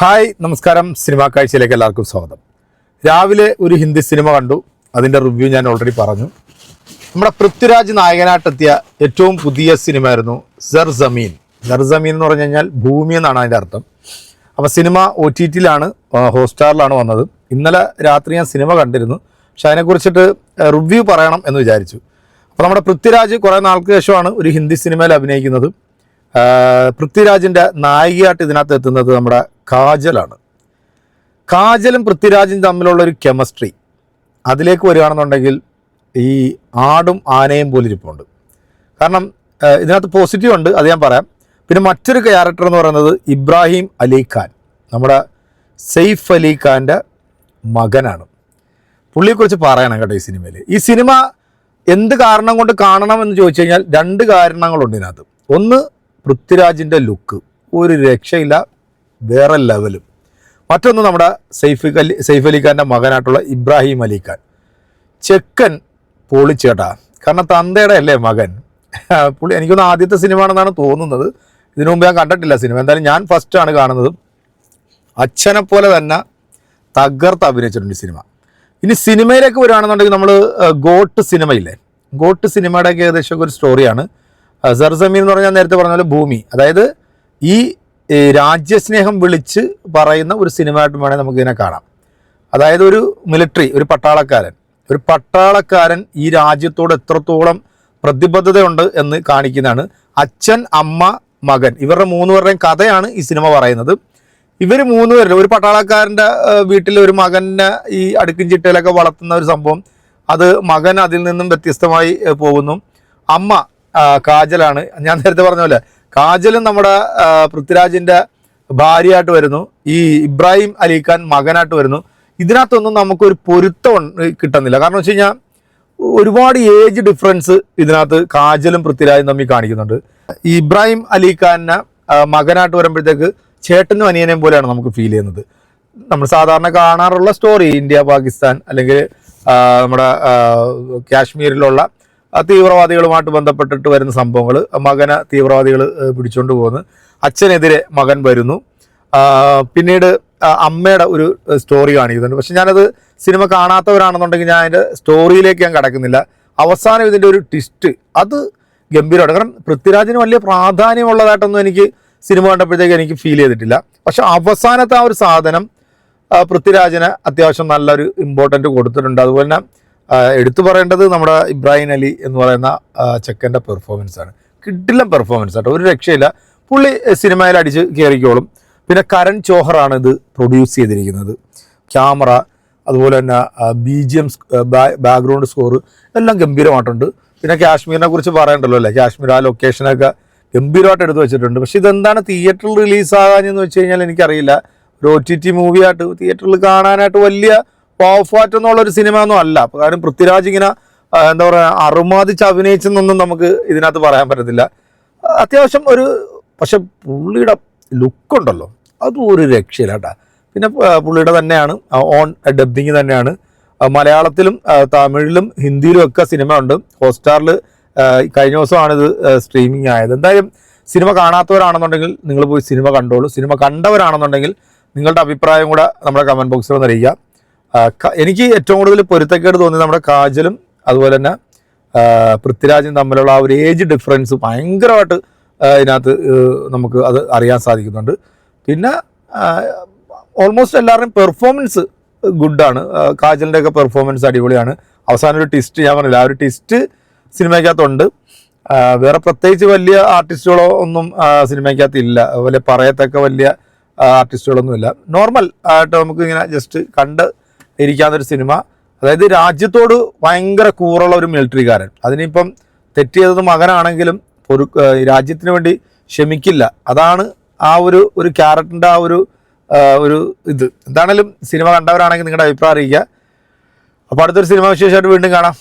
Hi നമസ്കാരം. Cinema കാഴ്ചയിലേക്ക് എല്ലാവർക്കും സ്വാഗതം. രാവിലെ ഒരു ഹിന്ദി സിനിമ കണ്ടു. അതിന്റെ റിവ്യൂ ഞാൻ ഓൾറെഡി പറഞ്ഞു. നമ്മുടെ പൃഥ്വിരാജ് നായകനായിട്ടെത്തിയ ഏറ്റവും പുതിയ സിനിമയായിരുന്നു സർ ജമീൻ സർ ജമീൻ എന്ന് പറഞ്ഞു കഴിഞ്ഞാൽ ഭൂമി എന്നാണ് അതിന്റെ അർത്ഥം. അപ്പോൾ സിനിമ ഒ ടി ടിയിലാണ് ഹോട്ട്സ്റ്റാറിലാണ് വന്നത്. ഇന്നലെ രാത്രി ഞാൻ സിനിമ കണ്ടിരുന്നു. പക്ഷെ അതിനെക്കുറിച്ചിട്ട് റിവ്യൂ പറയണം എന്ന് വിചാരിച്ചു. അപ്പോൾ നമ്മുടെ പൃഥ്വിരാജ് കുറേ നാൾക്ക് ശേഷമാണ് ഒരു ഹിന്ദി സിനിമയിൽ അഭിനയിക്കുന്നത്. പൃഥ്വിരാജിന്റെ നായികയായിട്ട് ഇതിനകത്ത് എത്തുന്നത് നമ്മുടെ കാജലാണ്. കാജലും പൃഥ്വിരാജും തമ്മിലുള്ള ഒരു കെമിസ്ട്രി അതിലേക്ക് വരികയാണെന്നുണ്ടെങ്കിൽ ഈ ആടും ആനയും പോലെ ഇരിപ്പുണ്ട് കാരണം ഇതിനകത്ത് പോസിറ്റീവ് ഉണ്ട് അത് ഞാൻ പറയാം. പിന്നെ മറ്റൊരു ക്യാരക്ടർ എന്ന് പറയുന്നത് ഇബ്രാഹിം അലി ഖാൻ. നമ്മുടെ സെയ്ഫ് അലി ഖാന്റെ മകനാണ്. പുള്ളിയെക്കുറിച്ച് പറയണം കേട്ടോ ഈ സിനിമയിൽ ഈ സിനിമ എന്ത് കാരണം കൊണ്ട് കാണണം എന്ന് ചോദിച്ചു കഴിഞ്ഞാൽ രണ്ട് കാരണങ്ങളുണ്ട് ഇതിനകത്ത്. ഒന്ന് പൃഥ്വിരാജിന്റെ ലുക്ക് ഒരു രക്ഷയില്ല. വേറെ ലെവലും. മറ്റൊന്ന് നമ്മുടെ സൈഫ് അലി സൈഫ് അലിഖാന്റെ മകനായിട്ടുള്ള ഇബ്രാഹിം അലിഖാൻ ചെക്കൻ പൊളിച്ചേട്ടാ. കാരണം തന്തയുടെ അല്ലേ മകൻ? പുള്ളി എനിക്കൊന്ന് ആദ്യത്തെ സിനിമ ആണെന്നാണ് തോന്നുന്നത്. ഇതിനു മുമ്പ് ഞാൻ കണ്ടിട്ടില്ല സിനിമ. എന്തായാലും ഞാൻ ഫസ്റ്റാണ് കാണുന്നത്. അച്ഛനെ പോലെ തന്നെ തകർത്ത് അഭിനയിച്ചിട്ടുണ്ട് സിനിമ. ഇനി സിനിമയിലേക്ക് വരികയാണെന്നുണ്ടെങ്കിൽ നമ്മൾ ഗോട്ട് സിനിമയില്ലേ? ഗോട്ട് സിനിമയുടെയൊക്കെ ഏകദേശം ഒരു സ്റ്റോറിയാണ് സർസമീൻ എന്ന് പറഞ്ഞാൽ നേരത്തെ പറഞ്ഞ പോലെ ഭൂമി. അതായത് ഈ ഈ രാജ്യസ്നേഹം വിളിച്ച് പറയുന്ന ഒരു സിനിമയായിട്ട് വേണേൽ നമുക്കിതിനെ കാണാം. അതായത് ഒരു മിലിറ്ററി ഒരു പട്ടാളക്കാരൻ. ഒരു പട്ടാളക്കാരൻ ഈ രാജ്യത്തോട് എത്രത്തോളം പ്രതിബദ്ധതയുണ്ട് എന്ന് കാണിക്കുന്നതാണ് അച്ഛൻ അമ്മ മകൻ. ഇവരുടെ മൂന്ന് പേരുടെയും കഥയാണ് ഈ സിനിമ പറയുന്നത്. ഇവർ മൂന്ന് പേരിൽ ഒരു പട്ടാളക്കാരന്റെ വീട്ടിൽ ഒരു മകനെ ഈ അടുക്കും ചിട്ടയിലൊക്കെ വളർത്തുന്ന ഒരു സംഭവം. അത് മകൻ അതിൽ നിന്നും വ്യത്യസ്തമായി പോകുന്നു. അമ്മ കാജലാണ്. ഞാൻ നേരത്തെ പറഞ്ഞ പോലെ കാജലും നമ്മുടെ പൃഥ്വിരാജിന്റെ ഭാര്യയായിട്ട് വരുന്നു. ഈ ഇബ്രാഹിം അലിഖാൻ മകനായിട്ട് വരുന്നു. ഇതിനകത്തൊന്നും നമുക്കൊരു പൊരുത്തം കിട്ടുന്നില്ല. കാരണം വെച്ച് കഴിഞ്ഞാൽ ഒരുപാട് ഏജ് ഡിഫറൻസ് ഇതിനകത്ത് കാജലും പൃഥ്വിരാജും തമ്മിൽ കാണിക്കുന്നുണ്ട്. ഈ ഇബ്രാഹിം അലിഖാനെ മകനായിട്ട് വരുമ്പോഴത്തേക്ക് ചേട്ടനും അനിയനെയും പോലെയാണ് നമുക്ക് ഫീൽ ചെയ്യുന്നത്. നമ്മൾ സാധാരണ കാണാറുള്ള സ്റ്റോറി ഇന്ത്യ പാകിസ്ഥാൻ അല്ലെങ്കിൽ നമ്മുടെ കാശ്മീരിലുള്ള തീവ്രവാദികളുമായിട്ട് ബന്ധപ്പെട്ടിട്ട് വരുന്ന സംഭവങ്ങൾ മകനെ തീവ്രവാദികൾ പിടിച്ചുകൊണ്ട് പോകുന്നു. അച്ഛനെതിരെ മകൻ വരുന്നു. പിന്നീട് അമ്മയുടെ ഒരു സ്റ്റോറി കാണിക്കുന്നുണ്ട്. പക്ഷെ ഞാനത് സിനിമ കാണാത്തവരാണെന്നുണ്ടെങ്കിൽ ഞാൻ അതിന്റെ സ്റ്റോറിയിലേക്ക് ഞാൻ കിടക്കുന്നില്ല. അവസാനം ഇതിന്റെ ഒരു ട്വിസ്റ്റ് അത് ഗംഭീരമാണ് കാരണം പൃഥ്വിരാജിന് വലിയ പ്രാധാന്യമുള്ളതായിട്ടൊന്നും എനിക്ക് സിനിമ കണ്ടപ്പോഴത്തേക്ക് എനിക്ക് ഫീൽ ചെയ്തിട്ടില്ല. പക്ഷെ അവസാനത്തെ ആ ഒരു സാധനം പൃഥ്വിരാജിന് അത്യാവശ്യം നല്ലൊരു ഇമ്പോർട്ടന്റ് കൊടുത്തിട്ടുണ്ട്. അതുപോലെ തന്നെ എടുത്തു പറയേണ്ടത് നമ്മുടെ ഇബ്രാഹിം അലി എന്ന് പറയുന്ന ചെക്കന്റെ പെർഫോമൻസ് ആണ്. കിട്ടില്ല പെർഫോമൻസ് ആട്ടോ. ഒരു രക്ഷയില്ല. പുള്ളി സിനിമയിൽ അടിച്ച് കയറിക്കോളും. പിന്നെ കരൺ ചോഹറാണ് ഇത് പ്രൊഡ്യൂസ് ചെയ്തിരിക്കുന്നത്. ക്യാമറ അതുപോലെ തന്നെ B G M background score എല്ലാം ഗംഭീരമായിട്ടുണ്ട്. പിന്നെ കാശ്മീരിനെ കുറിച്ച് പറയണ്ടല്ലോ അല്ലേ? കാശ്മീർ ആ ലൊക്കേഷനൊക്കെ ഗംഭീരമായിട്ട് എടുത്തു വെച്ചിട്ടുണ്ട്. പക്ഷെ ഇതെന്താണ് തിയേറ്ററിൽ റിലീസ് ആകാനെന്ന് വെച്ച് കഴിഞ്ഞാൽ എനിക്കറിയില്ല. ഒരു ഒ ടി ടി മൂവിയായിട്ട് തിയേറ്ററിൽ കാണാനായിട്ട് വലിയ പോഫാറ്റ് എന്നുള്ള ഒരു സിനിമ ഒന്നും അല്ല കാരണം പൃഥ്വിരാജ് ഇങ്ങനെ എന്താ പറയുക അറുമാതിച്ച് അഭിനയിച്ചെന്നൊന്നും നമുക്ക് ഇതിനകത്ത് പറയാൻ പറ്റത്തില്ല. അത്യാവശ്യം ഒരു പക്ഷെ പുള്ളിയുടെ ലുക്കുണ്ടല്ലോ അതും ഒരു രക്ഷയില്ല കേട്ടോ. പിന്നെ പുള്ളിയുടെ തന്നെയാണ് ഓൺ ഡബ്ബിങ് തന്നെയാണ്. മലയാളത്തിലും തമിഴിലും ഹിന്ദിയിലും ഒക്കെ സിനിമ ഉണ്ട് ഹോട്ട്സ്റ്റാറിൽ കഴിഞ്ഞ ദിവസമാണ് ഇത് സ്ട്രീമിംഗ് ആയത്. എന്തായാലും സിനിമ കാണാത്തവരാണെന്നുണ്ടെങ്കിൽ നിങ്ങൾ പോയി സിനിമ കണ്ടോളൂ. സിനിമ കണ്ടവരാണെന്നുണ്ടെങ്കിൽ നിങ്ങളുടെ അഭിപ്രായം കൂടെ നമ്മുടെ കമന്റ് ബോക്സിൽ ഒന്ന് അറിയിക്കുക എനിക്ക് ഏറ്റവും കൂടുതൽ പൊരുത്തക്കേട് തോന്നിയത് നമ്മുടെ കാജലും അതുപോലെ തന്നെ പൃഥ്വിരാജും തമ്മിലുള്ള ആ ഒരു ഏജ് ഡിഫറൻസ് ഭയങ്കരമായിട്ട് ഇതിനകത്ത് നമുക്ക് അത് അറിയാൻ സാധിക്കുന്നുണ്ട്. പിന്നെ ഓൾമോസ്റ്റ് എല്ലാവരുടെയും പെർഫോമൻസ് ഗുഡാണ് കാജലിന്റെയൊക്കെ പെർഫോമൻസ് അടിപൊളിയാണ്. അവസാനം ഒരു ട്വിസ്റ്റ് ഞാൻ പറഞ്ഞില്ല ആ ഒരു ട്വിസ്റ്റ് സിനിമയ്ക്കകത്തുണ്ട്. വേറെ പ്രത്യേകിച്ച് വലിയ ആർട്ടിസ്റ്റുകളോ ഒന്നും സിനിമയ്ക്കകത്ത് ഇല്ല. അതുപോലെ പറയത്തക്ക വലിയ ആർട്ടിസ്റ്റുകളൊന്നുമില്ല നോർമൽ ആയിട്ട് നമുക്ക് ഇങ്ങനെ ജസ്റ്റ് കണ്ട് ഇരിക്കാവുന്നൊരു സിനിമ. അതായത് രാജ്യത്തോട് ഭയങ്കര കൂറുള്ള ഒരു മിലിറ്ററിക്കാരൻ. അതിനിപ്പം തെറ്റ് ചെയ്തത് മകനാണെങ്കിലും ഒരു രാജ്യത്തിന് വേണ്ടി ക്ഷമിക്കില്ല. അതാണ് ആ ഒരു ഒരു ക്യാരക്ടറിന്റെ ആ ഒരു ഒരു ഇത്. എന്താണേലും സിനിമ കണ്ടവരാണെങ്കിൽ നിങ്ങളുടെ അഭിപ്രായം അറിയിക്കുക. അപ്പോൾ അടുത്തൊരു സിനിമ വിശേഷമായിട്ട് വീണ്ടും കാണാം.